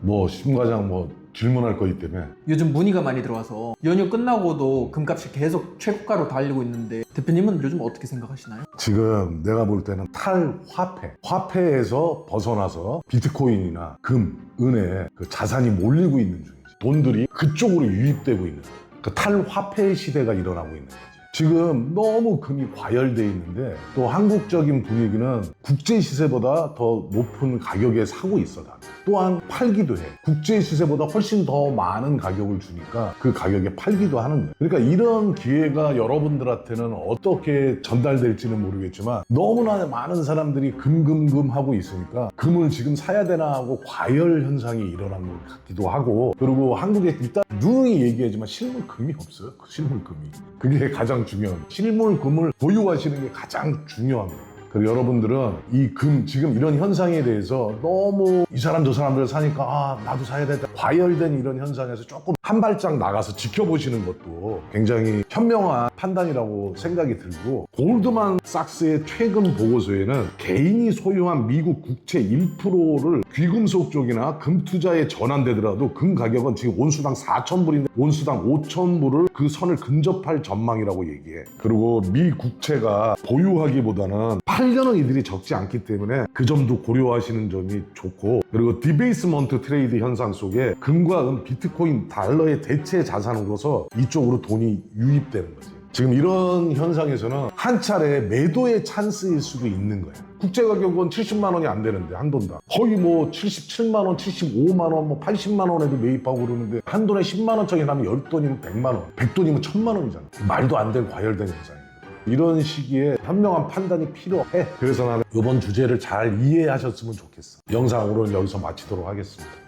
뭐 심과장 뭐 질문할 거 있기 때문에 요즘 문의가 많이 들어와서 연휴 끝나고도 금값이 계속 최고가로 달리고 있는데 대표님은 요즘 어떻게 생각하시나요? 지금 내가 볼 때는 탈화폐, 화폐에서 벗어나서 비트코인이나 금, 은에 그 자산이 몰리고 있는 중이지. 돈들이 그쪽으로 유입되고 있는. 그 탈화폐 시대가 일어나고 있는 거지. 지금 너무 금이 과열돼 있는데 또 한국적인 분위기는 국제 시세보다 더 높은 가격에 사고 있어 다. 또한 팔기도 해. 국제 시세보다 훨씬 더 많은 가격을 주니까 그 가격에 팔기도 하는 거야. 그러니까 이런 기회가 여러분들한테는 어떻게 전달될지는 모르겠지만 너무나 많은 사람들이 금금금 하고 있으니까 금을 지금 사야 되나 하고 과열 현상이 일어난 것 같기도 하고 그리고 한국에 일단 누누이 얘기하지만 실물 금이 없어요. 그 실물 금이. 그게 가장 중요한. 실물 금을 보유하시는 게 가장 거예요. 그리고 여러분들은 이 금, 지금 이런 현상에 대해서 너무 이 사람 저 사람들 사니까 아, 나도 사야 되다. 과열된 이런 현상에서 조금 한 발짝 나가서 지켜보시는 것도 굉장히 현명한 판단이라고 생각이 들고 골드만 삭스의 최근 보고서에는 개인이 소유한 미국 국채 1%를 귀금속 쪽이나 금 투자에 전환되더라도 금 가격은 지금 온수당 4,000불인데 온수당 5,000불을 그 선을 근접할 전망이라고 얘기해. 그리고 미 국채가 보유하기보다는 8년은 이들이 적지 않기 때문에 그 점도 고려하시는 점이 좋고 그리고 디베이스먼트 트레이드 현상 속에 금과 은, 비트코인, 달 러의 대체 자산으로서 이쪽으로 돈이 유입되는 거지. 지금 이런 현상에서는 한 차례 매도의 찬스일 수도 있는 거야. 국제 가격은 70만 원이 안 되는데 한 돈당 거의 뭐 77만 원, 75만 원, 뭐 80만 원에도 매입하고 그러는데 한 돈에 10만 원짜리 나면 10돈이면 100만 원, 100돈이면 1000만 원이잖아. 말도 안될 과열된 현상이야. 이런 시기에 현명한 판단이 필요해. 그래서 나는 이번 주제를 잘 이해하셨으면 좋겠어. 영상 오늘 여기서 마치도록 하겠습니다.